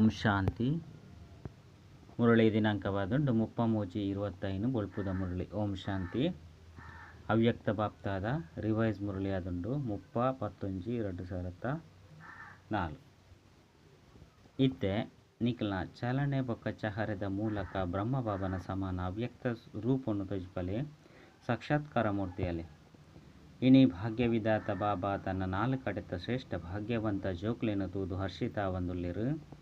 ಓಂ ಶಾಂತಿ. ಮುರಳಿ ದಿನಾಂಕವಾದುಂಡು ಮುಪ್ಪ ಮೋಜಿ ಇರುವತ್ತೈನು ಬೊಳ್ಪುದ ಮುರಳಿ, ಓಂ ಶಾಂತಿ. ಅವ್ಯಕ್ತ ಬಾಪ್ತಾದ ರಿವೈಸ್ ಮುರಳಿ ಆದುಂಡು ಮುಪ್ಪ ಪತ್ತೊಂಜಿ ಎರಡು ಸಾವಿರದ ನಾಲ್ಕು. ಇತ್ತೆ, ನಿಖಲ್ನ ಚಲನೆ ಬೊಕ್ಕ ಚಹರದ ಮೂಲಕ ಬ್ರಹ್ಮಬಾಬನ ಸಮಾನ ಅವ್ಯಕ್ತ ರೂಪವನ್ನು ತೊಜ್ಪಲೆ ಸಾಕ್ಷಾತ್ಕಾರ ಮೂರ್ತಿಯಲ್ಲಿ. ಇನಿ ಭಾಗ್ಯವಿದಾತ ಬಾಬಾ ತನ್ನ ನಾಲ್ಕಡೆತ ಶ್ರೇಷ್ಠ ಭಾಗ್ಯವಂತ ಜೋಕ್ಲೆನ ತೂದು ಹರ್ಷಿತಾ ಒಂದುಲ್ಲಿರು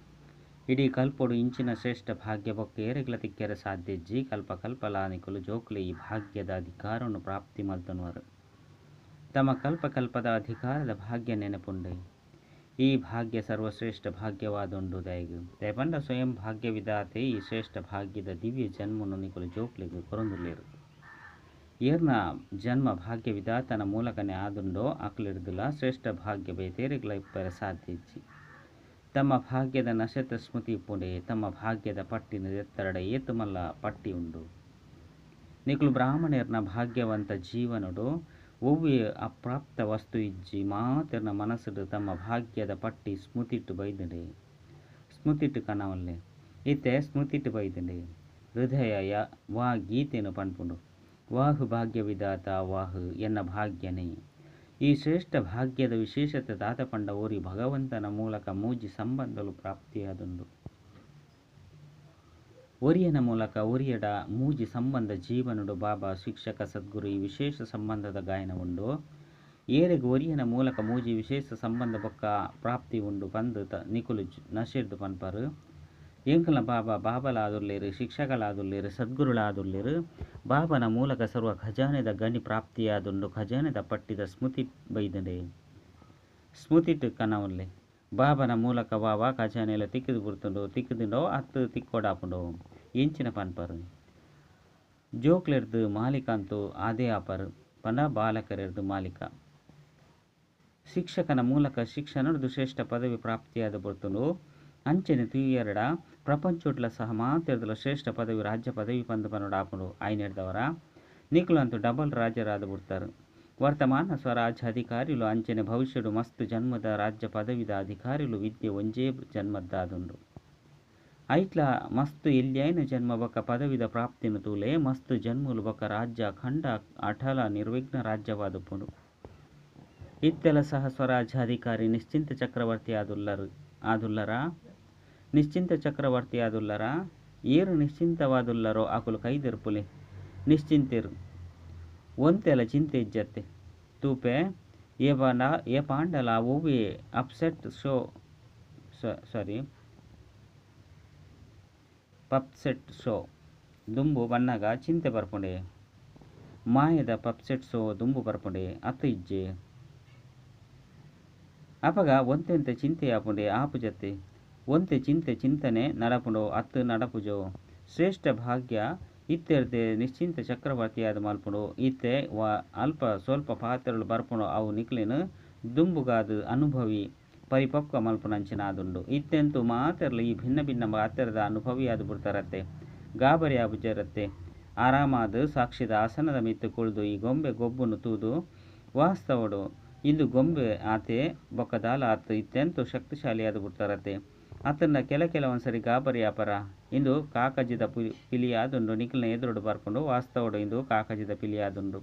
ಇಡೀ ಕಲ್ಪೊಡು ಇಂಚಿನ ಶ್ರೇಷ್ಠ ಭಾಗ್ಯ ಬೊಕ್ಕ ಏರೆಗ್ಲ ತಿಕ್ಕೆರೆ ಸಾಧ್ಯಜ್ಜಿ ಕಲ್ಪ ಕಲ್ಪಲಾನಿಕುಲು ಜೋಕ್ಲೆ ಈ ಭಾಗ್ಯದ ಅಧಿಕಾರವನ್ನು ಪ್ರಾಪ್ತಿ ಮಲ್ತನುವರು ತಮ್ಮ ಕಲ್ಪಕಲ್ಪದ ಅಧಿಕಾರದ ಭಾಗ್ಯ ನೆನಪುಂಡೆ. ಈ ಭಾಗ್ಯ ಸರ್ವಶ್ರೇಷ್ಠ ಭಾಗ್ಯವಾದುಂಡು ದಯಗು ದಯಪಂಡ ಸ್ವಯಂ ಭಾಗ್ಯವಿದಾತೆ ಈ ಶ್ರೇಷ್ಠ ಭಾಗ್ಯದ ದಿವ್ಯ ಜನ್ಮನು ನಿಕುಲು ಜೋಕ್ಲಿಗೆ ಕೊರೊಂದುಲ್ಲೇರು. ಏರ್ನ ಜನ್ಮ ಭಾಗ್ಯವಿದಾತನ ಮೂಲಕನೇ ಆದುಂಡೋ ಅಕ್ಲಿಡ್ದುಲ ಶ್ರೇಷ್ಠ ಭಾಗ್ಯ ಬೇತೇರಿಗ್ಲ ಇಪ್ಪರ ಸಾಧ್ಯಜ್ಜಿ ತಮ್ಮ ಭಾಗ್ಯದ ನಶತ ಸ್ಮೃತಿ ಪುಣೆ ತಮ್ಮ ಭಾಗ್ಯದ ಪಟ್ಟಿನ ಎತ್ತರಡ ಏತುಮಲ್ಲ ಪಟ್ಟಿ ಉಂಡು. ನಿಕುಲು ಬ್ರಾಹ್ಮಣರ್ನ ಭಾಗ್ಯವಂತ ಜೀವನುಡು ಒವ್ವೆ ಅಪ್ರಾಪ್ತ ವಸ್ತು ಇಜ್ಜಿ ಮಾತೆರ್ನ ಮನಸ್ಸುಡು ತಮ್ಮ ಭಾಗ್ಯದ ಪಟ್ಟಿ ಸ್ಮೃತಿಟ್ಟು ಬೈದಂಡೆ. ಸ್ಮೃತಿಟ್ಟು ಕನವಲ್ಲೆ, ಇತ್ತೆ ಸ್ಮೃತಿಟ್ಟು ಬೈದಂಡೆ. ಹೃದಯ ಯ ವಾ ಗೀತೆಯನ್ನು ಪನ್ಪುಂಡು. ವಾಹು ಭಾಗ್ಯವಿದಾತ ವಾಹು ಎನ್ನ ಭಾಗ್ಯನೇ. ಈ ಶ್ರೇಷ್ಠ ಭಾಗ್ಯದ ವಿಶೇಷತೆ ದಾತಪಂಡ ಓರಿ ಭಗವಂತನ ಮೂಲಕ ಮೂಜಿ ಸಂಬಂಧಲು ಪ್ರಾಪ್ತಿಯಾದಂದು. ಒರಿಯನ ಮೂಲಕ ಒರಿಯಡ ಮೂಜಿ ಸಂಬಂಧ ಜೀವನುಡು ಬಾಬಾ ಶಿಕ್ಷಕ ಸದ್ಗುರು ಈ ವಿಶೇಷ ಸಂಬಂಧದ ಗಾಯನ ಉಂಡು. ಏರೆಗೆ ಒರಿಯನ ಮೂಲಕ ಮೂಜಿ ವಿಶೇಷ ಸಂಬಂಧ ಬೊಕ್ಕ ಪ್ರಾಪ್ತಿ ಉಂಡು ಬಂದು ತ ನಿಕುಲು ನಶಿರ್ದು ಪನ್ಪರು. ಎಂಕಲ್ನ ಬಾಬಾ ಬಾಬಲಾದುಲ್ಲೇರು ಶಿಕ್ಷಕಲಾದುಲ್ಲೇರು ಸದ್ಗುರುಳಾದುಲ್ಲೇರು ಬಾಬನ ಮೂಲಕ ಸರ್ವ ಖಜಾನೆದ ಗಣಿ ಪ್ರಾಪ್ತಿಯಾದುಂಡು ಖಜಾನೆದ ಪಟ್ಟಿದ ಸ್ಮೃತಿ ಬೈದಂಡೆ ಸ್ಮೃತಿಟ್ ಕನವಲ್ಲೆ ಬಾಬನ ಮೂಲಕ ಬಾಬಾ ಖಜಾನೆಲ ತಿಕ್ಕಿದು ಬುರ್ತುಂಡು ತಿಕ್ಕಿದಿಂಡೋ ಅತ್ತು ತಿಕ್ಕೋಡಾಪುಂಡು. ಎಂಚಿನ ಪನ್ಪರು. ಜೋಕ್ಲೆರ್ದು ಮಾಲಿಕ ಆದೇ ಆಪರ್, ಪನ ಬಾಲಕರೆರ್ದು ಮಾಲಿಕ. ಶಿಕ್ಷಕನ ಮೂಲಕ ಶಿಕ್ಷಣ ಶ್ರೇಷ್ಠ ಪದವಿ ಪ್ರಾಪ್ತಿಯಾದ ಬರ್ತುಂಡು ಅಂಚನೆ ತುಯ್ಯರಡ ಪ್ರಪಂಚೋಟ್ಲ ಸಹ ಮಾತೆರ್ದಲ ಶ್ರೇಷ್ಠ ಪದವಿ ರಾಜ್ಯ ಪದವಿ ಪಂದು ಪನ್ನಡ ಆಪುಂಡು ಆಯ್ನೆಡ್ದವರ ನಿಕ್ಲು ಅಂತೂ ಡಬಲ್ ರಾಜ್ಯರಾದ ಬಿಡ್ತಾರೆ ವರ್ತಮಾನ ಸ್ವರಾಜ್ಯ ಅಧಿಕಾರಿಲು ಅಂಚನೆ ಭವಿಷ್ಯಡು ಮಸ್ತ್ ಜನ್ಮದ ರಾಜ್ಯ ಪದವಿದ ಅಧಿಕಾರಿಲು ವಿದ್ಯೆ ಒಂಜೇ ಜನ್ಮದ್ದಾದುಂಡು ಐಟ್ಲ ಮಸ್ತ್ ಎಲ್ಯೈನ ಜನ್ಮ ಬೊಕ್ಕ ಪದವಿದ ಪ್ರಾಪ್ತಿನ ತೂಲೆ ಮಸ್ತ್ ಜನ್ಮುಲು ಬೊಕ್ಕ ರಾಜ್ಯ ಖಂಡ ಅಟಲ ನಿರ್ವಿಘ್ನ ರಾಜ್ಯವಾದುಪುಂಡು ಇತ್ತೆಲ ಸಹ ಸ್ವರಾಜ್ಯ ಅಧಿಕಾರಿ ನಿಶ್ಚಿಂತ ಚಕ್ರವರ್ತಿ ಆದುಲ್ಲರು ಆದುಲ್ಲರ ನಿಶ್ಚಿಂತ ಚಕ್ರವರ್ತಿ ಆದುಲ್ಲರ ಏರು ನಿಶ್ಚಿಂತವಾದುಲ್ಲರೋ ಆಕುಲು ಕೈದಿರ್ಪುಲೆ ನಿಶ್ಚಿಂತಿರು. ಒಂತೆಲ ಚಿಂತೆ ಇಜ್ಜತ್ತೆ. ತೂಪೆ ಏ ಪಾಂಡ ಏ ಪಾಂಡಲ ಓವಿ ಅಪ್ಸೆಟ್ ಶೋ ಸಾರಿ. ಪಪ್ಸೆಟ್ ಶೋ, ದುಂಬು ಬಣ್ಣಗ ಚಿಂತೆ ಬರ್ಪುಂಡೆ. ಮಾಯದ ಪಪ್ಸೆಟ್ ಶೋ, ದುಂಬು ಬರ್ಪುಂಡೆ. ಅತ್ತ ಇಜ್ಜೆ. ಅಪಗ ಒಂತೆಂತೆ ಚಿಂತೆ ಆಪುಂಡೆ ಆಪು ಜತೆ ಒಂತೆ ಚಿಂತೆ ಚಿಂತನೆ ನಡಪುಂಡು, ಅತ್ತು ನಡಪುಜೋ. ಶ್ರೇಷ್ಠ ಭಾಗ್ಯ, ಇತ್ತೆರ್ದೆ ನಿಶ್ಚಿಂತ ಚಕ್ರವರ್ತಿಯಾದ ಮಲ್ಪುಂಡು. ಇತ್ತೆ ವ ಅಲ್ಪ ಸ್ವಲ್ಪ ಪಾತ್ರಗಳು ಬರ್ಪುಂಡು, ಅವು ನಿಕ್ಲೆನು ದುಂಬುಗಾದು ಅನುಭವಿ, ಪರಿಪಕ್ವ ಮಲ್ಪುನಂಚಿನ ಆದುಂಡು ಇತ್ತೆಂತೂ ಮಾತೆರ್ಲ ಈ ಭಿನ್ನ ಭಿನ್ನ ಪಾತ್ರದ ಅನುಭವಿಯಾದ ಬಿಡ್ತಾರತ್ತೆ. ಗಾಬರಿ ಆಬುಜರತ್ತೆ ಆರಾಮಾದ ಸಾಕ್ಷಿದ ಆಸನದ ಮಿತ್ತು ಕುಳಿದು ಈ ಗೊಂಬೆ ಗೊಬ್ಬನ್ನು ತೂದು ವಾಸ್ತವಡು. ಇಂದು ಗೊಂಬೆ ಆತೆ ಬೊಕ್ಕದಾಲ ಆತು ಇತ್ತೆಂತೂ ಶಕ್ತಿಶಾಲಿಯಾದ ಬಿಡ್ತಾರತ್ತೆ. ಅತನ್ನ ಕೆಲ ಕೆಲವೊಂದ್ಸರಿ ಗಾಬರಿ ಅಪರ. ಇಂದು ಕಾಕಜಿದ ಪಿಲಿಯಾದುಂಡು ನಿಖಿಲ್ನ ಎದುರುಡು ಬರ್ಕೊಂಡು ವಾಸ್ತವಡು ಇಂದು ಕಾಕಜಿದ ಪಿಲಿಯಾದುಂಡು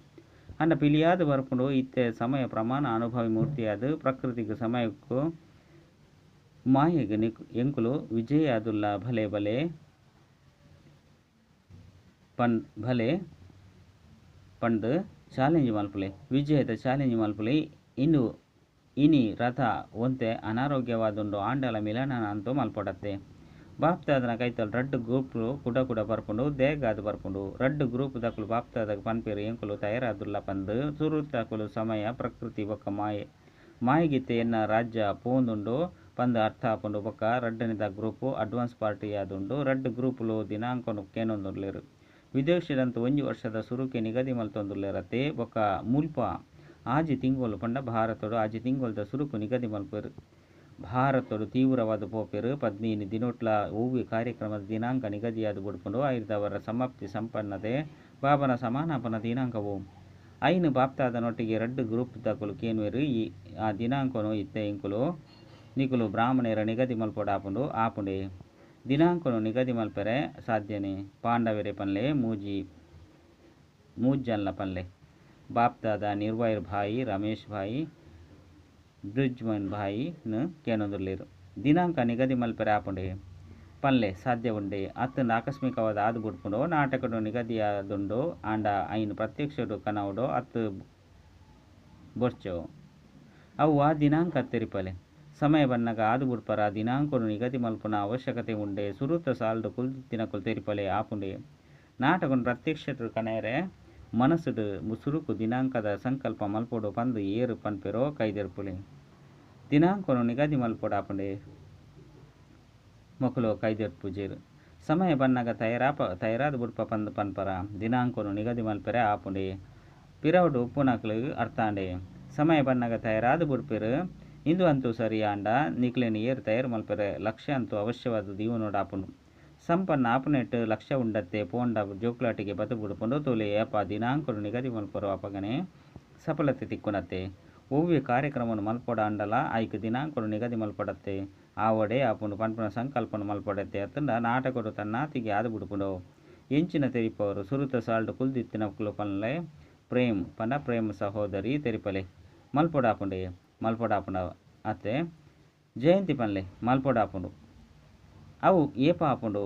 ಅನ್ನ ಪಿಲಿಯಾದ ಬರ್ಕೊಂಡು ಇತ್ತೆ ಸಮಯ ಪ್ರಮಾಣ ಅನುಭವಿ ಮೂರ್ತಿಯಾದ ಪ್ರಕೃತಿಗೆ ಸಮಯಕ್ಕೂ ಮಾಯೆಗೆ ನಿಕ್, ಎಂಕುಲು ವಿಜಯಾದುಲ್ಲ ಭಲೆ ಬಲೆ ಪನ್, ಭಲೆ ಪಂಡ್ ಚಾಲೆಂಜ್ ಮಲ್ಪಲೆ. ವಿಜಯದ ಚಾಲೆಂಜ್ ಮಲ್ಪುಲೆ. ಇನ್ನು ಇನಿ ರಥ ಒಂತೆ ಅನಾರೋಗ್ಯವಾದುಂಡು ಆಂಡಲ ಮಿಲನ ಅಂತೂ ಮಲ್ಪಡತ್ತೆ. ಬಾಪ್ತಾದನ ಕೈತಲ್ ರಡ್ಡ್ ಗ್ರೂಪ್ ಕುಡ ಕುಡ ಬರ್ಪುಂಡು ದೇಗಾದು ಬರ್ಪುಂಡು. ರಡ್ಡ್ ಗ್ರೂಪ್ ದಕುಲು ಬಾಪ್ತಾದ ಪನ್ಪೇರು ಎಂಕುಲು ತಯಾರಾದುಲ್ಲ ಪಂದು, ಸುರುತಕುಲು ಸಮಯ ಪ್ರಕೃತಿ ಬೊಕ್ಕ ಮಾಯೆ. ಮಾಯಗಿತ್ತೆ ಎನ್ನ ರಾಜ್ಯ ಪೋಂದುಂಡು, ಪಂದು ಅರ್ಥ ಆಪುಂಡು ಬೊಕ್ಕ ರಡ್ಡನಿದ ಗ್ರೂಪ್ ಅಡ್ವಾನ್ಸ್ ಪಾರ್ಟಿ ಆದುಂಡು, ರಡ್ಡ್ ಗ್ರೂಪ್ಲು ದಿನಾಂಕನು ಕೇನೊಂದುಲ್ಲೇರು ವಿದೇಶದಂತ ಒಂಜಿ ವರ್ಷದ ಸುರುಕೆ ನಿಗದಿ ಮಲ್ತೊಂದುರ್ಲೇರತ್ತೆ ಬೊಕ್ಕ ಮುಲ್ಪ. ಆಜಿ ತಿಂಗೋಲು ಪಂಡ ಭಾರತಡು ಆಜಿ ತಿಂಗೊಲ್ದ ಸುರುಕು ನಿಗದಿ ಮಲ್ಪರು. ಭಾರತಡು ತೀವ್ರವಾದ ಪೋಪೆರು. ಪದ್ಮಿನಿ ದಿನೋಟ್ಲ ಹೂವಿ ಕಾರ್ಯಕ್ರಮದ ದಿನಾಂಕ ನಿಗದಿಯಾದ ಬುಡ್ಪುಂಡು. ಐದವರ ಸಮಾಪ್ತಿ ಸಂಪನ್ನತೆ, ಬಾಬನ ಸಮಾನಾಪನ ದಿನಾಂಕವು. ಐನು ಬಾಪ್ತಾದನೊಟ್ಟಿಗೆ ರಡ್ಡು ಗ್ರೂಪ್ ದಕ್ಕಲು ಕೇನುವೆರು. ಈ, ಆ ದಿನಾಂಕನು ಇತ್ತೆ ಇಂಕುಲು, ನಿಕುಲು ಬ್ರಾಹ್ಮಣರ ನಿಗದಿ ಮಲ್ಪೊಡು ಆಪುಂಡು, ಆಪುಂಡೆ. ದಿನಾಂಕನು ನಿಗದಿ ಮಲ್ಪರೆ ಸಾಧ್ಯನೆ. ಪಾಂಡವರೆ ಪನ್ಲೆ, ಮೂಜಿ ಮೂಜಲ್ಲ ಪನ್ಲೆ. ಬಾಪ್ದಾದ ನಿರ್ವೈರ್ ಭಾಯಿ, ರಮೇಶ್ ಭಾಯಿ, ಬ್ರಿಜ್ಮನ್ ಭಾಯಿ ಕೇನೋದ್ರಲ್ಲಿರು ದಿನಾಂಕ ನಿಗದಿ ಮಲ್ಪರೆ ಆಪುಂಡೆ. ಪಲ್ಲೆ ಸಾಧ್ಯ ಉಂಡೆ. ಅತ್ತಂದು ಆಕಸ್ಮಿಕವಾದ ಆದು ಬಿಡ್ಕೊಂಡು ನಾಟಕಡು ನಿಗದಿಯಾದುಂಡು, ಆಂಡ ಐನ್ ಪ್ರತ್ಯಕ್ಷಡು ಕನವುಡು, ಅತ್ತು ಬೊರ್ಚವು ಅವು ಆ ದಿನಾಂಕ ತೆರಿಪಲೆ ಸಮಯ ಬಂದಾಗ ಆದು ಬುಡ್ಪರ ದಿನಾಂಕನು ನಿಗದಿ ಮಲ್ಪುನ ಅವಶ್ಯಕತೆ ಉಂಡೆ. ಸುರುತ ಸಾಲ್ಡು ಕುಲ್ ತೆರಿಪಲೆ ಆಪುಂಡೆ. ನಾಟಕನು ಪ್ರತ್ಯಕ್ಷ ಕನೆಯರೆ ಮನಸ್ಸುಡು ಮುಸುರುಕು ದಿನಾಂಕದ ಸಂಕಲ್ಪ ಮಲ್ಪೊಡು ಪಂದು ಏರು ಪನ್ಪೆರೋ ಕೈದೆರ್ಪುಲೆ ದಿನಾಂಕನು ನಿಗದಿ ಮಲ್ಪೊಡು ಆಪುಂಡೆ ಮೊಕಲು ಕೈದೆರ್ಪುಜೇರು ಸಮಯ ಬಣ್ಣಗ ತಯಾರಾಪ, ತಯಾರಾದ ಬುಡ್ಪ ಪಂದು ಪನ್ಪರ ದಿನಾಂಕನು ನಿಗದಿ ಮಲ್ಪೆರೆ ಆಪುಂಡೆ. ಪಿರವುಡು ಉಪ್ಪುನಕ್ಲು ಅರ್ಥಾಂಡೆ ಸಮಯ ಬಣ್ಣಗ ತಯಾರಾದ ಬುಡ್ಪೆರು. ಇಂದು ಅಂತೂ ಸರಿ ಆಂಡ, ನಿಕ್ಲೆನ್ ಏರು ತಯಾರು ಮಲ್ಪೆರೆ. ಲಕ್ಷ್ಯ ಅಂತೂ ಅವಶ್ಯವಾದ ದೀವನೋಡು ಸಂಪನ್ನ ಆಪನೆಟ್ ಲಕ್ಷ್ಯ ಉಂಡತ್ತೆ. ಪೋಂಡ ಜೋಕ್ಲಾಟಿಗೆ ಬುಡ್ಪುಂಡು ತೋಲೆ ಏಪ ದಿನಾಂಕನು ನಿಗದಿ ಮಲ್ಪರು ಅಪಗನೆ ಸಫಲತೆ ತಿಕ್ಕುನತ್ತೆ. ಒವ್ವೆ ಕಾರ್ಯಕ್ರಮವನ್ನು ಮಲ್ಪೊಡ ಅಂಡಲ ಐಕ್ ದಿನಾಂಕರು ನಿಗದಿ ಮಲ್ಪಡತ್ತೆ. ಆವಡೆ ಆಪುಂಡು ಪನ್ಪುನ ಸಂಕಲ್ಪನು ಮಲ್ಪಡತ್ತೆ. ಅತ್ತಂಡ ನಾಟಕರು ತನ್ನಾತಿಗೆ ಆದ ಬಿಡುಪುಡು ಎಂಚಿನ ತೆರಿಪವರು ಸುರುತ ಸಾಲ್ಡು ಕುಲ್ದಿತ್ತಿನ ಪನ್ಲೆ ಪ್ರೇಮ್, ಪನ ಪ್ರೇಮ್ ಸಹೋದರಿ ತೆರಿಪಲೆ. ಮಲ್ಪೊಡ ಮಲ್ಪಡಾಪುಂಡ ಮಲ್ಪೊಡ ಆಪುಂಡ ಅತ್ತೆ. ಜಯಂತಿ ಪನ್ಲೆ, ಮಲ್ಪೊಡ ಆಪುಂಡು ಅವು ಏಪ ಆಪುಂಡು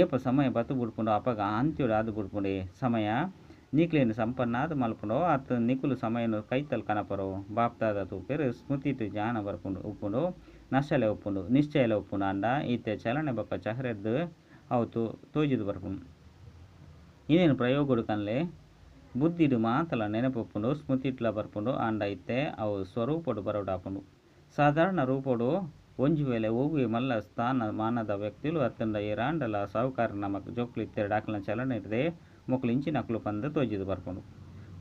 ಏಪ ಸಮಯ ಬತ್ತು ಬುಡ್ಪುಂಡು ಅಪಗ ಅಂತ್ಯುಡು ಆದು ಬುಡ್ಪುಂಡೆ ಸಮಯ ನೀಕ್ಲೇನು ಸಂಪನ್ನಾದ ಮಲ್ಪುಂಡು ಅತ್ತ ನಿಕುಲು ಸಮಯನು ಕೈತಲ್ ಕನಪರು ಬಾಪ್ತಾದ ತೂಪೇರು ಸ್ಮೃತಿಟು ಜಾನ ಬರ್ಪುಂಡು ಉಪ್ಪುಂಡು, ನಶಲೆ ಉಪ್ಪುಂಡು, ನಿಶ್ಚಯಲೆ ಉಪ್ಪುಂಡು ಅಂಡ ಈತೆ ಚಲನೆ ಬೊಕ್ಕ ಚಹರೆದ್ದು ಅವು ತೋ ತೋಜಿದು ಬರ್ಪುಂಡು ಇನ್ನೇನು ಪ್ರಯೋಗಡು ಕನ್ಲೆ? ಬುದ್ಧಿಡು ಮಾತಲ ಸ್ಮೃತಿ ಇಟ್ಲ ಬರ್ಪುಂಡು, ಅಂಡ ಇತ್ತೆ ಅವು ಸ್ವರೂಪಡು ಬರೋಡು ಆಪುಂಡು ಸಾಧಾರಣ ರೂಪಡು ಒಂಜಿ ವೇಳೆ ಒವ್ವೆ ಮಲ್ಲ ಸ್ಥಾನ ಮಾನದ ವ್ಯಕ್ತಿಲು ಅತ್ತಂಡ ಏರಾಂಡಲ ಸಾಹುಕಾರ ನಮಕ್ ಜೋಕ್ಲು ಇತ್ತೆರಡು ಆಕಲಿನ ಚಲನ ಇರದೆ ಮೊಕ್ಲು ಇಂಚಿನ ಅಕ್ಲು ಪಂದ ತೋಜಿದು ಬರ್ಪುಂಡು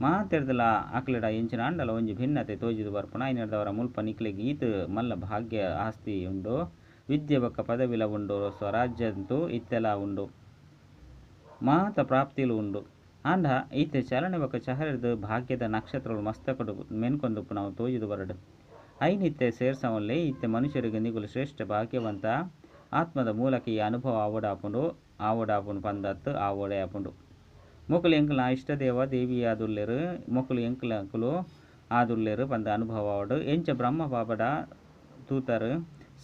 ಮಾತೆರ್ದಲ ಆಕಲಿಡ ಇಂಚಿನ ಆಂಡಲ ಒಂಜಿ ಭಿನ್ನತೆ ತೋಜಿದು ಬರ್ಪುಂಡು ಐನರ್ದವರ ಮುಲ್ಪ ನಿಕ್ಲೆಗ್ ಈತ ಮಲ್ಲ ಭಾಗ್ಯ ಆಸ್ತಿ ಉಂಡು. ವಿದ್ಯೆ ಬೊಕ್ಕ ಪದವಿಲ ಉಂಡು. ಸ್ವರಾಜ್ಯಂತೂ ಇತ್ತೆಲ ಉಂಡು. ಮಾತ ಪ್ರಾಪ್ತಿಲು ಉಂಡು. ಆಂಡ ಈತ ಚಲನೆ ಬೊಕ್ಕ ಚಹರೆದು ಭಾಗ್ಯದ ನಕ್ಷತ್ರಗಳು ಮಸ್ತಕಡು ಮೆನ್ಕೊಂದು ನಾವು ತೋಜಿದು ಬರಡು. ಐನಿತ್ತೆ ಸೇರ್ಸವಲ್ಲೇ ಇತ್ತೆ ಮನುಷ್ಯರಿಗೆ ನಿಗುಲು ಶ್ರೇಷ್ಠ ಭಾಗ್ಯವಂತ. ಆತ್ಮದ ಮೂಲಕ ಈ ಅನುಭವ ಆವಡಾಪುಂಡು ಆವಡಾಪುಂಡು ಪಂದತ್ತು ಆವಡೆ ಆಪುಂಡು ಮೊಕ್ಕಲು ಎಂಕಲ ಇಷ್ಟದೇವ ದೇವಿ ಆದುಲ್ಲೆರು ಮೊಕಲು ಎಂಕಲಕುಲು ಆದುಲ್ಲೆರು ಪಂದ ಅನುಭವ ಆವಡು. ಎಂಚ ಬ್ರಹ್ಮ ಬಾಬಡ ತೂತರು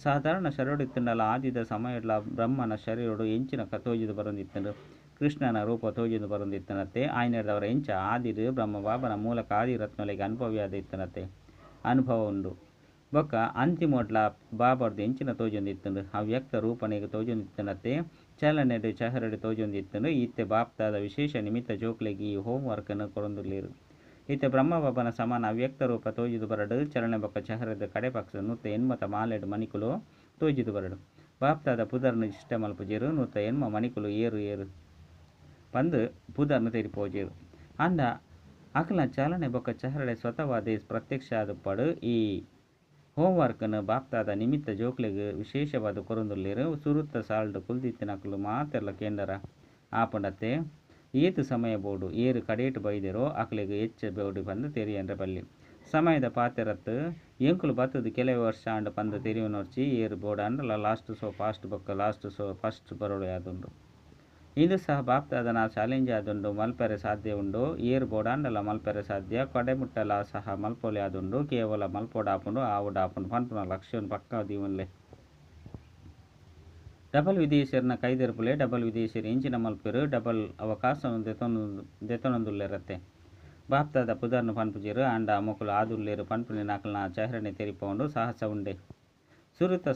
ಸಾಧಾರಣ ಶರಡಿತ್ತಂಡಲ ಆದಿದ ಸಮಯಡ್ಲ ಬ್ರಹ್ಮನ ಶರೀರಡು ಎಂಚಿನ ಕತೋಜಿದು ಬರೋದಿತ್ತು ಕೃಷ್ಣನ ರೂಪ ತೋಜಿದು ಬರೊಂದಿತ್ತನತ್ತೆ ಆಯ್ನೆಡ್ದವರ ಎಂಚ ಆದಿರು ಬ್ರಹ್ಮ ಬಾಬನ ಮೂಲಕ ಆದಿರತ್ನೊಲೆಗೆ ಅನುಭವಿಯಾದ ಇತ್ತನತ್ತೆ ಅನುಭವ ಉಂಡು. ಬೊಕ್ಕ ಅಂತಿಮೊಡ್ಲ ಬಾಬರ್ದು ಎಂಚಿನ ತೋಜೊಂದಿತ್ತುಂಡು ಅವ್ಯಕ್ತ ರೂಪನೆಗೆ ತೋಜೊಂದಿತ್ತನತ್ತೆ ಚಲನೆಡು ಚಹರಡು ತೋಜೊಂದಿತ್ತುಂಡು ಇತ್ತೆ ಬಾಪ್ತಾದ ವಿಶೇಷ ನಿಮಿತ್ತ ಜೋಕ್ಲೆಗೆ ಈ ಹೋಮ್ ವರ್ಕನ್ನು ಕೊರೊಂದುಲ್ಲೆರ್ ಇತ್ತೆ ಬ್ರಹ್ಮಬಾಬನ ಸಮಾನ ಅವ್ಯಕ್ತ ರೂಪ ತೋಜಿದು ಬರಡು ಚಲನೆ ಬೊಕ್ಕ ಚಹರದ ಕಡೆ ಪಕ್ಷ ನೂತ ಎನ್ಮತ ಮಾಲೆಡು ಮಣಿಕುಲು ತೋಜಿದು ಬರಡು. ಬಾಪ್ತಾದ ಪುದರ್ನು ಇಷ್ಟ ಮಲ್ಪುಜೇರು ನೂತ ಎನ್ಮ ಮಣಿಕುಲು ಏರು ಏರು ಪಂದು ಪುದರ್ನು ತೆರಿಪೋಜೇರು ಅಂದ, ಅಕಲ ಚಾಲನೆ ಬೊಕ್ಕ ಚಹರಡೆ ಸ್ವತವಾದ ಪ್ರತ್ಯಕ್ಷ ಆದುಪ್ಪಡು ಈ ಹೋಂವರ್ಕ್ನ ಬಾಪ್ತಾದ ನಿಮಿತ್ತ ಜೋಕ್ಲೆಗ್ ವಿಶೇಷವಾದ ಕೊರೊಂದುಲ್ಲೇರು ಸುರುತ್ತ ಸಾಲ್ಡ್ ಕುಲ್ದಿತ್ತಿನಕುಲು ಮಾತೆರ್ಲ ಕೇಂದರ ಆಪಂಡತ್ತೆ ಏತು ಸಮಯ ಬೋಡು, ಏರು ಕಡೇಟು ಬೈದಿರೋ, ಅಕ್ಲೆಗ್ ಹೆಚ್ಚ ಬೋಡು ಬಂದು ತೆರಿಯಂದ್ರೆ ಬಲ್ಲಿ. ಸಮಯದ ಪಾತೆರತ್ತು, ಎಂಕುಲು ಬತ್ತದು ಕೆಲವು ವರ್ಷ ಅಂಡ ಪಂದ ತೆರಿಯುನೊರ್ಚಿ, ಏರು ಬೋಡ ಅಂಡಲ ಲಾಸ್ಟ್ ಸೊ ಫಾಸ್ಟ್ ಬೊಕ್ಕ, ಲಾಸ್ಟ್ ಸೊ ಫಸ್ಟ್ ಬರೋಡು ಯಾದುಂಡು ಇದು ಸಹ ಬಾಪ್ತಾದ ನಾ ಚಾಲೆಂಜ್ ಆದುಂಡು ಮಲ್ಪೆರೆ ಸಾಧ್ಯ ಉಂಡು ಏರು ಬೋಡಾಂಡಲ ಮಲ್ಪೆರೆ ಸಾಧ್ಯ ಕೊಡೆ ಮುಟ್ಟಲ ಸಹ ಮಲ್ಪೊಲೆ ಆದುಂಡು ಕೇವಲ ಮಲ್ಪೋಡಾಪುಂಡು ಆವುಡ ಆಪುಂಡು ಪನ್ಪುನ ಲಕ್ಷ್ಯನ್ ಪಕ್ಕ ದೀವನ್ಲೆ ಡಬಲ್ ವಿದೇಶಿಯರ್ನ ಕೈದೆರ್ಪುಲೆ ಡಬಲ್ ವಿದೇಶಿಯರು ಎಂಚಿನ ಮಲ್ಪೆರು ಡಬಲ್ ಅವಕಾಶವನ್ನು ದೆತೊಂದು ದೆತೊನೊಂದುಲ್ಲೆರತ್ತೆ ಬಾಪ್ತಾದ ಪುದರ್ನು ಪನ್ಪುಜೆರು ಆಂಡ ಮೊಕುಲು ಆದುಲ್ಲೇರು ಪನ್ಪುನಿ ನಾಕಲ್ನ ಚಹರಣೆ ತೆರಿಪೌಂಡು ಸಾಹಸ ಉಂಡೆ ಸುರುತ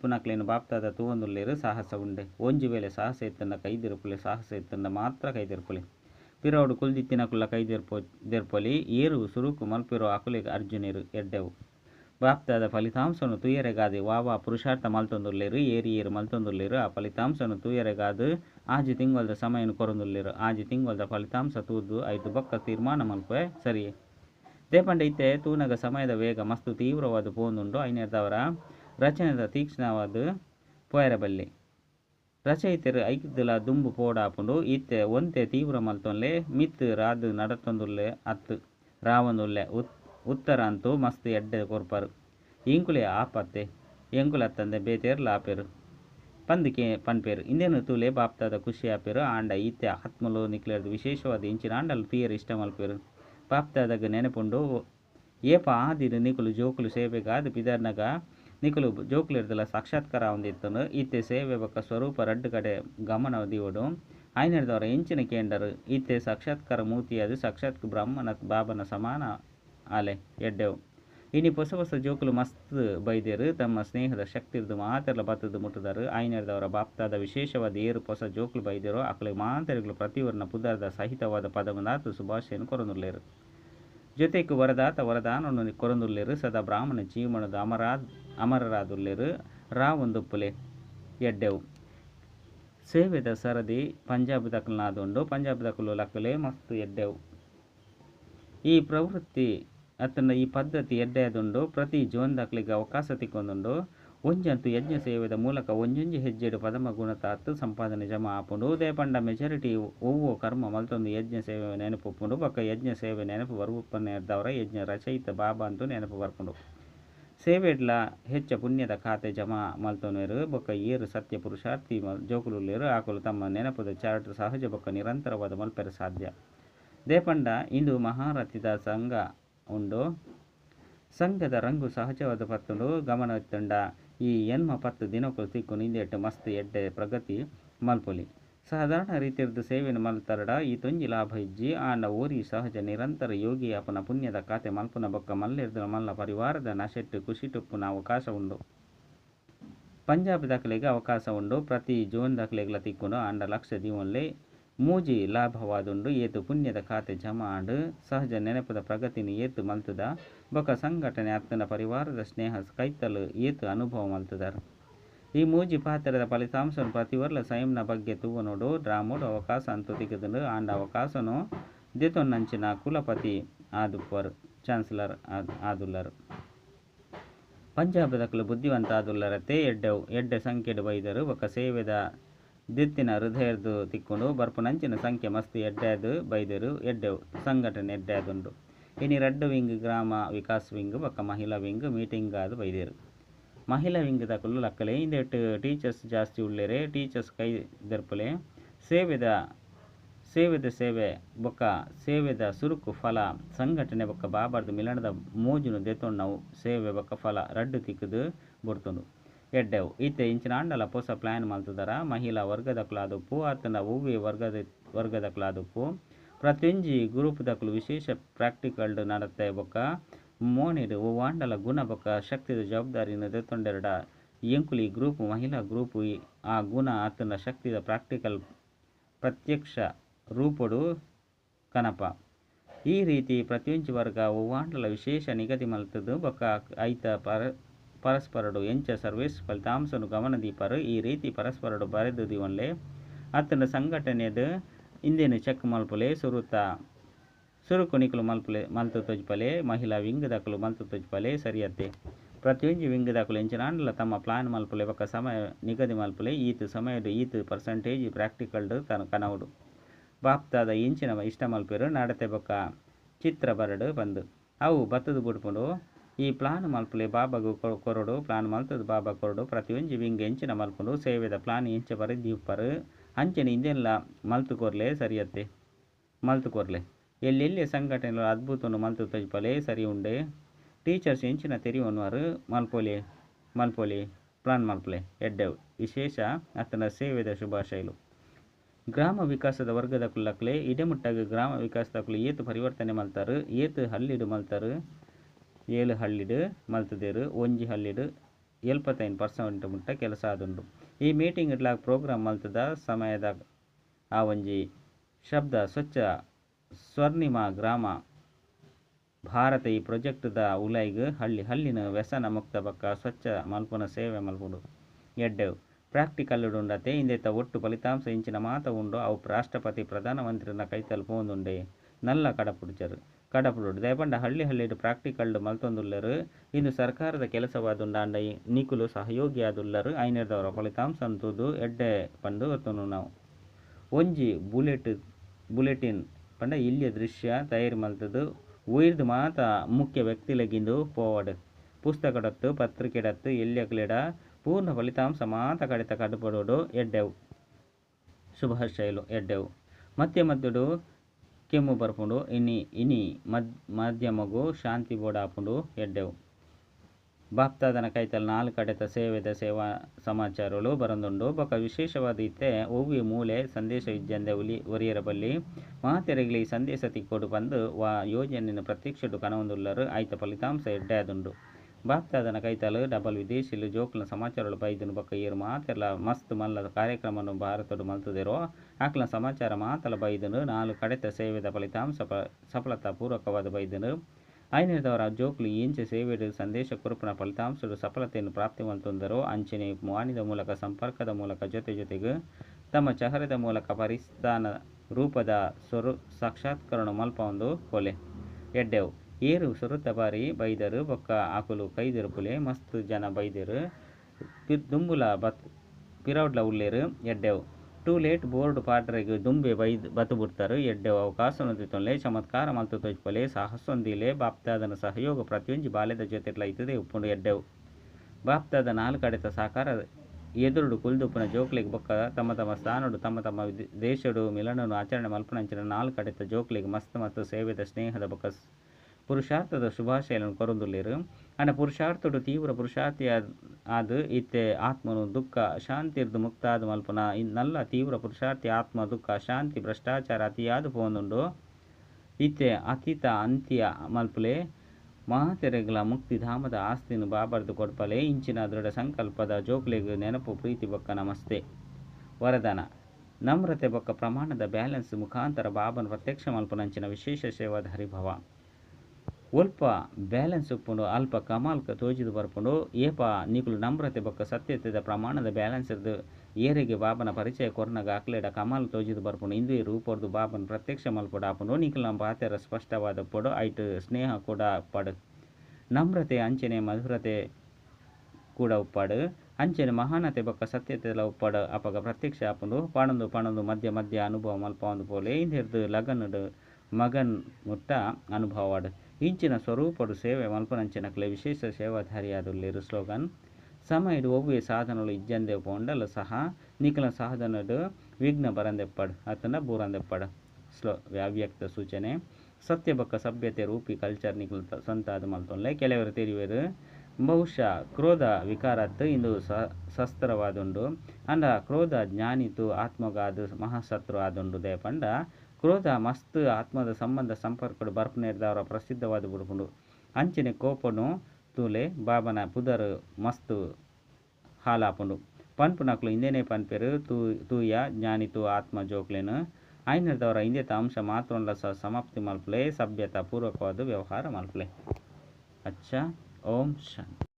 ಪುನಕ್ಲೇನು ಬಾಪ್ತಾದ ತೂವೊಂದುಲ್ಲೇರು ಸಾಹಸ ಉಂಡೆ. ಒಂಜಿ ವೇಳೆ ಸಾಹಸ ಎತ್ತಂಡ ಕೈದಿರುಪುಲೆ, ಸಾಹಸ ಎತ್ತಂಡ ಮಾತ್ರ ಕೈದಿರುಪುಲೆ. ಪಿರವುಡು ಕುಲ್ದಿತ್ತಿನಕುಲ್ಲ ಕೈದಿರ್ಪೊ, ದೆರ್ಪೊಲಿ, ಏರು, ಸುರುಕು, ಮಲ್ಪಿರೋ ಅಕುಲೆ ಅರ್ಜುನಿರು ಎಡ್ಡೆವು. ಬಾಪ್ತಾದ ಫಲಿತಾಂಶನು ತೂಯರೆಗಾದೆ ವಾವಾ ಪುರುಷಾರ್ಥ ಮಲ್ತೊಂದುಲ್ಲೇರು ಏರಿ ಏರು ಮಲ್ತೊಂದುಲ್ಲೇರು ಆ ಫಲಿತಾಂಶನು ತೂಯರೆಗಾದು ಆಜಿ ತಿಂಗೊಲ್ದ ಸಮಯನು ಕೊರೊಂದುಲ್ಲೇರು ಆಜಿ ತಿಂಗೊಲ್ದ ಫಲಿತಾಂಶ ತೂದು ಐದು ಬಕ್ಕ ತೀರ್ಮಾನ ಮಲ್ಪೆ ಸರಿಯೇ. ದೇಪಂಡ ಇತ್ತೆ ತೂನಗ ಸಮಯದ ವೇಗ ಮಸ್ತು ತೀವ್ರವಾದ ಪೋಂದುಂಡು, ಐನೆರ್ದವರ ರಚನೆದ ತೀಕ್ಷ್ಣವಾದ ಪೋಯರಬಲ್ಲೆ. ರಚಯಿತರು ಐಕ್ದಲ ದುಂಬು ಪೋಡಾಪುಂಡು, ಇತ್ತೆ ಒಂತೆ ತೀವ್ರ ಮಲ್ತೊನ್ಲೆ ಮಿತ್ ರಾದು ನಡತೊಂದುಲ್ಲೆ ಅತ್ತು ರಾವೊಂದುಲ್ಲೆ ಉತ್, ಉತ್ತರ ಅಂತೂ ಮಸ್ತ್ ಎಡ್ಡೆ ಕೊರ್ಪರು. ಇಂಕುಲೆ ಆಪತ್ತೆ ಅತ್ತಂದೆ ಬೇತೇರು ಲಾಪೆರು ಪಂದಿಕೆ ಪನ್ಪೇರು. ಇಂದೇನು ತೂಲೆ ಬಾಪ್ತಾದ ಖುಷಿ ಆಪೇರು. ಆಂಡ ಈತೆ ಆತ್ಮಲು ನಿಕ್ಲೇರ್ದು ವಿಶೇಷವಾದ ಇಂಚಿನ ಆಂಡಲು ತೀಯರು ಇಷ್ಟ ಮಲ್ಪೇರು ಬಾಪ್ತಾದಾಗ ನೆನಪುಂಡು, ಏಪ ಆದಿರು ನಿಕುಲು ಜೋಕುಲು ಸೇವೆಗಾದ ಪಿದರ್ನಗ ನಿಕುಲು ಜೋಕುಲಿರ್ದಲ ಸಾಕ್ಷಾತ್ಕಾರ ಹೊಂದಿತ್ತನು ಇತ್ತೆ ಸೇವೆ ಬೊಕ್ಕ ಸ್ವರೂಪ ರಡ್ಡು ಕಡೆ ಗಮನ ದಿವಡು ಆಯ್ನಡ್ದವರ ಎಂಚಿನ ಕೇಂಡರು. ಇತ್ತೆ ಸಾಕ್ಷಾತ್ಕಾರ ಮೂರ್ತಿಯಾದ. ಸಾಕ್ಷಾತ್ ಬ್ರಹ್ಮನ ಬಾಬನ ಸಮಾನ ಆಲೆ ಎಡ್ಡೆವು. ಇನಿ ಹೊಸ ಹೊಸ ಜೋಕುಲು ಮಸ್ತ್ ಬೈದೇರು. ತಮ್ಮ ಸ್ನೇಹದ ಶಕ್ತಿರ್ದು ಮಾತ್ರ ಬತ್ತದು ಮುಟ್ಟದರು. ಆಯ್ನರ್ದವರ ಬಾಪ್ತಾದ ವಿಶೇಷವಾದ ಏರು ಹೊಸ ಜೋಕುಲು ಬೈದೇರು. ಅಕ್ಕಳಿಗೆ ಮಾಂತರಿಗಳು ಪ್ರತಿವರ್ಣ ಪುದಾರದ ಸಹಿತವಾದ ಪದವನಾತು ಸುಭಾಷೆಯನ್ನು ಕೊರನುಲ್ಲೇರು ಜೊತೆಗೆ ವರದಾತ ವರದಾನವನ್ನು ಕೊರಂದುಲ್ಲೇರು, ಸದಾ ಬ್ರಾಹ್ಮಣ ಜೀವನದ ಅಮರಾ ಅಮರರಾದುಲ್ಲೇರು, ರಾ ಒಂದುಪ್ಪುಲೆ ಎಡ್ಡೆವು. ಸೇವೆದ ಸರದಿ ಪಂಜಾಬ್ ದಕ್ಕಲ್ನಾದುಂಡು ಪಂಜಾಬ್ ದಕ್ಕಲು ಲಕ್ಕಲೆ ಮಸ್ತ್ ಎಡ್ಡೆವು. ಈ ಪ್ರವೃತ್ತಿ ಅತ್ತನ ಈ ಪದ್ಧತಿ ಎಡ್ಡೆಯದುಂಡು, ಪ್ರತಿ ಜೋನ್ ದಾಖಲೆಗೆ ಅವಕಾಶ ತಿಕ್ಕೊಂದುಂಡು ಒಂಜಂತು ಯಜ್ಞ ಸೇವೆದ ಮೂಲಕ ಒಂಜೊಂಜಿ ಹೆಜ್ಜೆಡು ಪದಮ ಗುಣತ ಅತ್ತು ಸಂಪಾದನೆ ಜಮ ಆಪುಂಡು. ಉದಯ ಪಂಡ ಮೆಜಾರಿಟಿ ಒವ್ವೋ ಕರ್ಮ ಮಲ್ತೊಂದು ಯಜ್ಞ ಸೇವೆ ನೆನಪುಪ್ಪುಂಡು. ಬೊಕ್ಕ ಯಜ್ಞ ಸೇವೆ ನೆನಪು ಬರುಪನ್ನೇರ್ದವರ ಯಜ್ಞ ರಚಯಿತ ಬಾಬಾ ಅಂತೂ ನೆನಪು ಬರ್ಪುಂಡು. ಸೇವೆಡ್ಲ ಹೆಚ್ಚ ಪುಣ್ಯದ ಖಾತೆ ಜಮಾ ಮಲ್ತೊನೇರು ಬೊಕ್ಕ ಏರು ಸತ್ಯ ಪುರುಷಾರ್ಥಿ ಜೋಕುಲುಲ್ಲೇರು ಆಕುಲು ತಮ್ಮ ನೆನಪದ ಚಾರ್ಟ್ ಸಹಜ ಬೊಕ್ಕ ನಿರಂತರವಾದ ಮಲ್ಪೆರ ಸಾಧ್ಯ. ದೇಪಂಡ ಇಂದು ಮಹಾರಥಿದ ಸಂಘ ಉಂಡು. ಸಂಘದ ರಂಗು ಸಹಜವಾದ ಪತ್ತುಂಡು. ಗಮನ ಈ ಎನ್ಮ ಪತ್ತು ದಿನಕ್ಕೂ ಸಿಕ್ಕು ನಿಂದೆಟ್ಟು ಮಸ್ತ್ ಎಡ್ಡೆ ಪ್ರಗತಿ ಮಲ್ಪೊಲಿ. ಸಾಧಾರಣ ರೀತಿಯದ್ದು ಸೇವೆಯನ್ನು ಮಲ್ತರಡ, ಈ ತೊಂಜಿ ಲಾಭ ಇಜ್ಜಿ ಆಂಡ ಓರಿ ಸಹಜ ನಿರಂತರ ಯೋಗಿ ಅಪನ ಪುಣ್ಯದ ಖಾತೆ ಮಲ್ಪುನ ಬೊಕ್ಕ ಮಲ್ಲೆರ್ದ ಮಲ್ಲ ಪರಿವಾರದ ನಶೆಟ್ಟು ಖುಷಿಟುಪ್ಪುನ ಅವಕಾಶ ಉಂಡು. ಪಂಜಾಬ್ ದಾಖಲೆಗೆ ಅವಕಾಶ ಉಂಡು, ಪ್ರತಿ ಜೋನ್ ದಾಖಲೆಗಳ ತಿಕ್ಕುಂಡು, ಆಂಡ ಲಕ್ಷ ದೀವನ್ಲೆ ಮೂಜಿ ಲಾಭವಾದುಂಡು, ಏತು ಪುಣ್ಯದ ಖಾತೆ ಜಮಾ ಆಂಡು, ಸಹಜ ನೆನಪದ ಪ್ರಗತಿನ ಏತು ಮಲ್ತದ ಬೊಕ ಸಂಘಟನೆ ಅತ್ತನ ಪರಿವಾರದ ಸ್ನೇಹ ಕೈತಲು ಏತು ಅನುಭವ ಮಲ್ತದರ್ ಈ ಮೂಜಿ ಪಾತ್ರದ ಫಲಿತಾಂಶವನ್ನು ಪ್ರತಿವರ್ಲ ಸ್ವಯಂನ ಬಗ್ಗೆ ತೂವನೋಡು ಡ್ರಾಮೋಡು ಅವಕಾಶ ಅಂತೂ ತೆಗೆದು ಆಂಡ ಅವಕಾಶನು ದಿತೊನ್ನಂಚಿನ ಕುಲಪತಿ ಆದುಪರ್ ಚಾನ್ಸಲರ್ ಆದುಲ್ಲರ್. ಪಂಜಾಬ್ ಕುಲ ಬುದ್ಧಿವಂತ ಆದುಲ್ಲರತೆ ಎಡ್ಡೆವು, ಎಡ್ಡೆ ಸಂಖ್ಯೆಡು ಬೈದರು, ಬೊಕ ಸೇವೆದ ದಿತ್ತಿನ ಹೃದಯದ್ದು ತಿಕ್ಕೊಂಡು ಬರ್ಪುನಂಚಿನ ಸಂಖ್ಯೆ ಮಸ್ತ್ ಎಡ್ಡೆದು ಬೈದರು, ಎಡ್ಡೆವು, ಸಂಘಟನೆ ಎಡ್ಡೆದುಂಡು. ಇನಿ ರೆಡ್ ವಿಂಗ್ ಗ್ರಾಮ ವಿಕಾಸ್ ವಿಂಗ್ ಬಕ್ಕ ಮಹಿಳಾ ವಿಂಗ್ ಮೀಟಿಂಗ್ ಆದು ಬೈದೇರು ಮಹಿಳಾ ವಿಂಗ್ ದಕ್ಕಲು ಲಕ್ಕಲೆ ಇಂದೆಟ್ ಟೀಚರ್ಸ್ ಜಾಸ್ತಿ ಉಳ್ಳೇರೆ ಟೀಚರ್ಸ್ ಕೈ ದರ್ಪಲೆ ಸೇವೆದ ಸೇವೆದ ಸೇವೆ ಬೊಕ್ಕ ಸೇವೆದ ಸುರುಕು ಫಲ ಸಂಘಟನೆ ಬೊಕ್ಕ ಬಾಬಾರ್ದು ಮಿಲನದ ಮೋಜುನು ದೆತೊಂಡು ಸೇವೆ ಬೊಕ್ಕ ಫಲ ರಡ್ಡು ತಿಕ್ಕದು ಬರ್ತುಂಡು ಎಡ್ಡೆವು ಇತ್ತೆ ಇಂಚಿನ ಆಂಡಲ ಪೊಸ ಪ್ಲ್ಯಾನ್ ಮಲ್ತದರ ಮಹಿಳಾ ವರ್ಗದ ಕ್ಲಾದುಪ್ಪು ಆತನ ಹೂವಿ ವರ್ಗದ ವರ್ಗದ ಕ್ಲಾದುಪ್ಪು ಗ್ರೂಪ್ ದಕ್ಕಲು ವಿಶೇಷ ಪ್ರಾಕ್ಟಿಕಲ್ಡ್ ನಡತೆ ಬೊಕ್ಕ. ಮೋನಿಡ್ ವಾಂಡಲ ಗುಣ ಬೊಕ್ಕ ಶಕ್ತಿದ ಜವಾಬ್ದಾರಿನ ದೆತೊಂಡೆರಡ ಎಂಕುಲಿ ಗ್ರೂಪ್ ಮಹಿಳಾ ಗ್ರೂಪ್ ಆ ಗುಣ ಆತನ ಶಕ್ತಿದ ಪ್ರಾಕ್ಟಿಕಲ್ ಪ್ರತ್ಯಕ್ಷ ರೂಪಡು ಕನಪ. ಈ ರೀತಿ ಪ್ರತಿಯೊಂದು ವರ್ಗ ಒವ್ವಾಂಡಲ ವಿಶೇಷ ನಿಗದಿ ಮಲ್ತದು ಬೊಕ್ಕ ಐತ ಪರ ಪರಸ್ಪರಡು ಎಂಚ ಸರ್ವಿಸ್ ಫಲಿತಾಂಶನು ಗಮನದೀಪರು ಈ ರೀತಿ ಪರಸ್ಪರಡು ಬರೆದು ದಿವನ್ಲೆ ಅತ್ತನ ಸಂಘಟನೆದು ಇಂದೇನು ಚೆಕ್ ಮಲ್ಪಲೆ, ಸುರುತ ಸುರುಕು ನಿಕುಲು ಮಲ್ಪಲೆ ಮಲ್ತು ತೊಜ್ಪಲೆ ಮಹಿಳಾ ವಿಂಗ್ ದಕಲು ಮಲ್ತು ತೊಜ್ಪಲೆ ಸರಿಯತ್ತೆ. ಪ್ರತಿಯೊಂಜಿ ವಿಂಗ್ ದಕಲು ಎಂಚಿನಾಂಡ್ಲ ತಮ್ಮ ಪ್ಲಾನ್ ಮಲ್ಪಲೆ, ಒಕ್ಕ ಸಮಯ ನಿಗದಿ ಮಲ್ಪಲೆ, ಈತ್ ಸಮಯಡು ಈತ್ ಪರ್ಸಂಟೇಜ್ ಪ್ರಾಕ್ಟಿಕಲ್ಡ್ ತನ ಕನವುಡು. ಬಾಪ್ತಾದ ಇಂಚಿನ ಇಷ್ಟ ಮಲ್ಪೆರು, ನಡತೆ ಬೊಕ್ಕ ಚಿತ್ರ ಬರಡು ಬಂದು. ಅವು ಬತ್ತದು ಬುಡ್ಪುಂಡು, ಈ ಪ್ಲಾನ್ ಮಲ್ಪಲೆ ಬಾಬಾಗು ಕೊರಡು, ಪ್ಲಾನ್ ಮಲ್ತದ ಬಾಬಾ ಕೊರಡು, ಪ್ರತಿಯೊಂಜಿ ವಿಂಗ್ ಎಂಚಿನ ಮಲ್ಪುಂಡು, ಸೇವೆದ ಪ್ಲಾನ್ ಎಂಚ ದಿ ಅಂಚನೆ ಇಂದೆಲ್ಲ ಮಲ್ತು ಕೊರ್ಲೆ ಸರಿಯತ್ತೆ. ಕೊರ್ಲೆ ಎಲ್ಲೆಲ್ಲಿ ಸಂಘಟನೆಗಳು ಅದ್ಭುತವನ್ನು ಮಲ್ತು ತಜ್ಪಲೆ ಸರಿ ಉಂಡೆ ಟೀಚರ್ಸ್ ಎಂಚಿನ ತೆರಿವನ್ವಾರು ಮಲ್ಪೊಲೆ, ಮಲ್ಪೊಲಿ ಪ್ಲಾನ್ ಮಲ್ಪಲೆ, ಎಡ್ಡೆವು. ವಿಶೇಷ ಅತನ ಸೇವೆದ ಶುಭಾಶಯಲು ಗ್ರಾಮ ವಿಕಾಸದ ವರ್ಗದ ಕುಲ್ಲಕ್ಲೆ ಇಡೆಮುಟ್ಟಾಗ ಗ್ರಾಮ ವಿಕಾಸದ ಕುಲ್ಲ ಏತು ಪರಿವರ್ತನೆ ಮಲ್ತಾರು, ಏತು ಹಳ್ಳಿಡು ಮಲ್ತಾರು, ಏಳು ಹಳ್ಳಿಡು ಮಲ್ತದೇರು, ಒಂಜಿ ಹಳ್ಳಿಡು ಎಲ್ಪತ್ತೈದು ಪರ್ಸೆಂಟ್ ಮುಟ್ಟ ಕೆಲಸ ಆದುಂಡು ಈ ಮೀಟಿಂಗ್ ಇಡ್ಲಾಗ ಪ್ರೋಗ್ರಾಮ್ ಮಲ್ತದ ಸಮಯದ ಆ ಒಂಜಿ ಶಬ್ದ ಸ್ವಚ್ಛ ಸ್ವರ್ಣಿಮ ಗ್ರಾಮ ಭಾರತ ಈ ಪ್ರಾಜೆಕ್ಟ್ದ ಉಲೈಗ್ ಹಳ್ಳಿ ಹಳ್ಳಿನ ವ್ಯಸನ ಮುಕ್ತ ಬಕ್ಕ ಸ್ವಚ್ಛ ಮಲ್ಪುನ ಸೇವೆ ಮಲ್ಪುಡು. ಎಡ್ಡೆವು ಪ್ರಾಕ್ಟಿಕಲ್ ಉಂಡತೆ ಇಂದೆತ ಒಟ್ಟು ಫಲಿತಾಂಶ ಇಂಚಿನ ಮಾತ ಉಂಡು. ಅವು ರಾಷ್ಟ್ರಪತಿ ಪ್ರಧಾನಮಂತ್ರಿನ ಕೈ ಪೋಂದುಂಡೆ ನಲ್ಲ ಕಡಪುಡ್ಚರು. ಕಡಪುಡು ದಯಪಂಡ ಹಳ್ಳಿ ಹಳ್ಳಿಡು ಪ್ರಾಕ್ಟಿಕಲ್ಡ್ ಮಲ್ತೊಂದುಲ್ಲರು. ಇಂದು ಸರ್ಕಾರದ ಕೆಲಸವಾದುಂಡಾಂಡ ನಿಕುಲು ಸಹಯೋಗಿಯಾದುಲ್ಲರು. ಐನರ್ದವರ ಫಲಿತಾಂಶ ಅಂತುದು ಎಡ್ಡೆ ಪಂಡು ಒತ್ತುನು ನಾವು. ಒಂಜಿ ಬುಲೆಟ್, ಬುಲೆಟಿನ್ ಪಂಡ ಇಲ್ಲಿಯ ದೃಶ್ಯ ತಯಾರಿ ಮಲ್ತದು. ಉಯಿರ್ದು ಮಾತ ಮುಖ್ಯ ವ್ಯಕ್ತಿಲಗಿಂದು ಪೋವಡ್. ಪುಸ್ತಕಡತ್ತು, ಪತ್ರಿಕೆಡತ್ತು, ಎಲ್ಯಕ್ಲೆಡ ಪೂರ್ಣ ಫಲಿತಾಂಶ ಮಾತ ಕಡಿತ ಕಡುಪಡೋಡು ಎಡ್ಡೆವು. ಶುಭಾಶಯಲು ಎಡ್ಡೆವು. ಮತ್ತೆ ಮಧ್ಯಡು ಕೆಮ್ಮು ಬರ್ಪುಂಡು ಇನಿ ಇನಿ ಮದ್ ಮಧ್ಯಮಗು ಶಾಂತಿ ಬೋಡಾಪುಂಡು ಎಡ್ಡೆವು ಬಾಪ್ತಾದನ ಕೈತಲ್ ನಾಲ್ಕು ಕಡೆತ ಸೇವೆದ ಸೇವಾ ಸಮಾಚಾರಗಳು ಬರಂದುಂಡು. ಬೊಕ ವಿಶೇಷವಾದ ಇತ್ತೆ ಒವ್ವಿ ಮೂಲೆ ಸಂದೇಶ ಇಜ್ಜಂದೆ ಉಲಿ, ಒರಿಯರ ಬಲ್ಲಿ ಮಾತೆರೆಗ್ಲಿ ಸಂದೇಶ ತಿಕ್ಕೊಡು ಬಂದು ವಾ ಯೋಜನೆಯನ್ನು ಪ್ರತ್ಯಕ್ಷಡು ಕನವೊಂದುಲ್ಲರು ಆಯ್ತ ಫಲಿತಾಂಶ ಎಡ್ಡೆ ಬಾಪ್ತಾದನ ಕೈತಲು, ಡಬಲ್ ವಿದೇಶಿಲು ಜೋಕುಲ ಸಮಾಚಾರಗಳು ಬೈದನು ಬೊಕ ಈರು ಮಾತೆರ್ಲ ಮಸ್ತ್ ಮಲ್ಲ ಕಾರ್ಯಕ್ರಮವನ್ನು ಭಾರತಡು ಮಲ್ತದೆರೋ. ಆಕ್ಲ ಸಮಾಚಾರ ಮಾತಲ ಬೈದನು, ನಾಲ್ಕು ಕಡೆತ ಸೇವೆದ ಫಲಿತಾಂಶ ಪ, ಸಫಲತಾ ಪೂರ್ವಕವಾದ ಬೈದನು. ಐನದವರ ಜೋಕ್ಲು ಇಂಚೆ ಸೇವೆಡು ಸಂದೇಶ ಕುರುಪನ ಫಲಿತಾಂಶಗಳು ಸಫಲತೆಯನ್ನು ಪ್ರಾಪ್ತಿ ಪ್ರಾಪ್ತಿವಂತಂದರೋ ಅಂಚನೆ ವಾಣಿದ ಮೂಲಕ, ಸಂಪರ್ಕದ ಮೂಲಕ, ಜೊತೆ ಜೊತೆಗೆ ತಮ್ಮ ಚಹರದ ಮೂಲಕ ಪರಿಸ್ಥಾನ ರೂಪದ ಸ್ವರು ಸಾಕ್ಷಾತ್ಕರಣ ಮಲ್ಪ ಒಂದು ಕೊಲೆ. ಎಡ್ಡೆವು. ಏರು ಸುರತ ಬಾರಿ ಬೈದರು ಬೊಕ್ಕ ಆಕುಲು ಕೈದಿರುಪುಲೆ ಮಸ್ತ್ ಜನ ಬೈದರು. ದುಂಬುಲ ಬತ್ ಪಿರೌಡ್ಲ ಉಲ್ಲೇರು ಎಡ್ಡೆವು. ಟೂ ಲೇಟ್ ಬೋರ್ಡ್ ಪಾಡ್ರೆಗ್ ದುಂಬೆ ಬೈದ್ ಬತು ಬಿಡ್ತಾರೆ ಎಡ್ಡೆವು. ಅವಕಾಶ ತೊಂಲೆ ಚಮತ್ಕಾರ ಮಲ್ತು ತೊಜ್ಪಲೆ ಸಾಹಸೊಂದಿಲೆ ಬಾಪ್ತಾದನ ಸಹಯೋಗ ಪ್ರತಿಯೊಂದು ಬಾಲ್ಯದ ಜೊತೆಟ್ಲ ಇದ್ದದೆ ಉಪ್ಪುಂಡು ಎಡ್ಡೆವು. ಬಾಪ್ತಾದ ನಾಲ್ಕು ಅಡೆತ ಸಾಕಾರ ಎದುರುಡು ಕುಲ್ದುಪ್ಪನ ಜೋಕ್ಲಿಗೆ ಬೊಕ್ಕ ತಮ್ಮ ತಮ್ಮ ಸ್ಥಾನಡು ತಮ್ಮ ತಮ್ಮ ದೇಶಡು ಮಿಲನನು ಆಚರಣೆ ಮಲ್ಪನಂಚಿನ ನಾಲ್ಕು ಅಡೆತ ಜೋಕ್ಲಿಗೆ ಮಸ್ತ್ ಮತ್ತು ಸೇವೆದ ಸ್ನೇಹದ ಬೊಕ್ಕ ಪುರುಷಾರ್ಥದ ಶುಭಾಶಯಗಳನ್ನು ಕೊರೊಂದುಲ್ಲೇರು. ಅಣ್ಣ ಪುರುಷಾರ್ಥಡು ತೀವ್ರ ಪುರುಷಾರ್ಥಿ ಆದ್ ಇತ್ತೆ ಆತ್ಮನು ದುಃಖ, ಶಾಂತಿರ್ದು ಮುಕ್ತಾದ ಮಲ್ಪನ. ನಲ್ಲ ತೀವ್ರ ಪುರುಷಾರ್ಥಿ ಆತ್ಮ ದುಃಖ, ಶಾಂತಿ, ಭ್ರಷ್ಟಾಚಾರ ಅತಿಯಾದ ಪೋಂದುಂಡು ಇತ್ತೆ ಅತೀತ ಅಂತ್ಯ ಮಲ್ಪಲೆ, ಮಹಾತೆರೆಗಳ ಮುಕ್ತಿಧಾಮದ ಆಸ್ತಿನ ಬಾಬರ್ದು ಕೊಡ್ಪಲೆ. ಇಂಚಿನ ದೃಢ ಸಂಕಲ್ಪದ ಜೋಕ್ಲೆಗ್ ನೆನಪು ಪ್ರೀತಿ ಬೊಕ್ಕ ನಮಸ್ತೆ. ವರದಾನ. ನಮ್ರತೆ ಬೊಕ್ಕ ಪ್ರಮಾಣದ ಬ್ಯಾಲೆನ್ಸ್ ಮುಖಾಂತರ ಬಾಬನ್ ಪ್ರತ್ಯಕ್ಷ ಮಲ್ಪನಂಚಿನ ವಿಶೇಷ ಸೇವಾದ ಹರಿಭವ ಒಲ್ಪ ಬ್ಯಾಲೆನ್ಸ್ ಉಪ್ಪುಂಡು, ಅಲ್ಪ ಕಮಾಲ್ಕ ತೋಜಿದು ಬರ್ಪುಂಡು, ಏಪ ನಿಕುಲು ನಮ್ರತೆ ಬೊಕ್ಕ ಸತ್ಯತೆದ ಪ್ರಮಾಣದ ಬ್ಯಾಲೆನ್ಸ್ ಇರ್ದು ಏರೆಗೆ ಬಾಬನ ಪರಿಚಯ ಕೊರ್ನಗ ಅಕ್ಲೆಡ ಕಮಾಲ್ ತೋಜಿದು ಬರ್ಪುಂಡು, ಇಂದು ರೂಪರ್ದು ಬಾಬನ ಪ್ರತ್ಯಕ್ಷ ಮಲ್ಪಡು ಆಪುಂಡು, ನಿಕುಲು ನಮ್ಮ ಪಾತೆರ ಸ್ಪಷ್ಟವಾದ ಪೊಡು ಐಟ್ ಸ್ನೇಹ ಕೂಡ ಪಡು ನಮ್ರತೆ, ಅಂಚನೆ, ಮಧುರತೆ ಕೂಡ ಉಪ್ಪಾಡು. ಅಂಚನೆ, ಮಹಾನತೆ ಬೊಕ್ಕ ಸತ್ಯತೆಲ ಉಪ್ಪಾಡು, ಅಪಗ ಪ್ರತ್ಯಕ್ಷ ಆಪುಂಡು. ಪಾಣಂದು ಪಾಣಂದು, ಮಧ್ಯ ಮಧ್ಯ ಅನುಭವ ಮಲ್ಪ ಒಂದು ಪೋಲೆ. ಇಂದಿರ್ದು ಲಗನ್ನುಡು ಮಗನ್ ಮುಟ್ಟ ಅನುಭವಾಡು ಇಂಚಿನ ಸ್ವರೂಪಡು ಸೇವೆ ಮಲ್ಪನಂಚಿನಕ್ಲೆ ವಿಶೇಷ ಸೇವಾಧಾರಿಯಾದುಲ್ಲಿರು ಸ್ಲೋಗನ್. ಸಮಯಡು ಒವ್ವೆ ಸಾಧನಲು ಇಜ್ಜಂದೆ ಪೋಂಡಲು ಸಹ, ನಿಖಲ ಸಾಧನಡು ವಿಘ್ನ ಬರಂದೆಪ್ಪಡು, ಅತನ ಬೂರಂದೆಪ್ಪಡು. ಸ್ಲೋ, ವ್ಯಾವ್ಯಕ್ತ ಸೂಚನೆ. ಸತ್ಯ ಬಕ್ಕ ಸಭ್ಯತೆ ರೂಪಿ ಕಲ್ಚರ್ ನಿಖಲ ಸ್ವಂತಾದ ಮಲ್ತೊಂಡ್ಲೆ ಕೆಲವರು ತೆರಿವೆರು ಬಹುಶಃ ಕ್ರೋಧ ವಿಕಾರತ್ತು ಇಂದು ಶಸ್ತ್ರವಾದುಂಡು. ಅಂಡ ಕ್ರೋಧ ಜ್ಞಾನಿತು ಆತ್ಮಗಾದು ಮಹಾಶತ್ರು ಆದುಂಡು ದೇ ಪಂಡ ಕ್ರೋಧ, ಮಸ್ತ್ ಆತ್ಮದ ಸಂಬಂಧ ಸಂಪರ್ಕಡು ಬರ್ಪ್ ನಿರ್ಧಾರ ಪ್ರಸಿದ್ಧವಾದ ಬುಡುಪುಂಡು ಅಂಚನೆ ಕೋಪನು ತೂಲೆ, ಬಾಬನ ಪುದರ್, ಮಸ್ತ್ ಹಾಲಾಪುಂಡು. ಪನ್ಪುನಕ್ಲು ಇಂದೇನೆ ಪನ್ಪೆರು, ತೂ, ತೂಯ, ಜ್ಞಾನಿತು, ಆತ್ಮ ಜೋಕ್ಲೇನು. ಐನದವರ ಇಂದೇತ ಅಂಶ ಮಾತ್ರ ಸಮಾಪ್ತಿ ಮಲ್ಪಲೆ, ಸಭ್ಯತಾ ಪೂರ್ವಕವಾದ ವ್ಯವಹಾರ ಮಲ್ಪಲೆ. ಅಚ್ಚ, ಓಂ ಶಾಂತಿ